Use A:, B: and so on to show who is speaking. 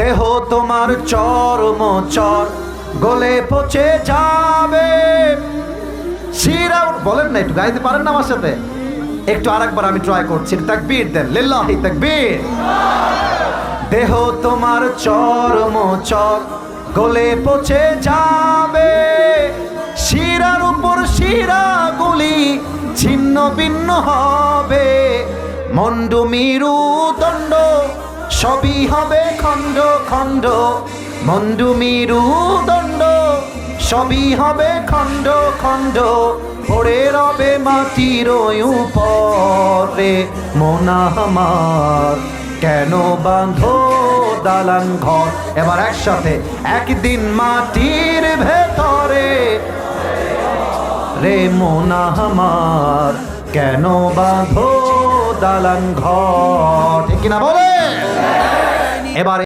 A: দেহ তোমার চরম চর, গলে পচে যাবে। শিরা বলেন না, একটু গাইতে পারেন না আমার সাথে? একটু আরেকবার আমি ট্রাই করছি। তাকবীর দেন, লিল্লাহি তাকবীর। দেহ তোমার চরম চর, গলে পচে যাবে। শিরার উপর শিরাগুলি ছিন্ন ভিন্ন হবে। মন্ডু, মিরু, দণ্ড সবই হবে খণ্ড খণ্ড মন্ডু মিরু দণ্ড। সবই হবে খণ্ড খণ্ড পড়ে রবে মাটির উপরে। মোনা আমার কেন বাঁধো দালান ঘর? এবার একসাথে, একদিন মাটির ভেতরে। রে মোনা আমার কেন বাঁধো দালান ঘর? ঠিক কিনা বলে? এবার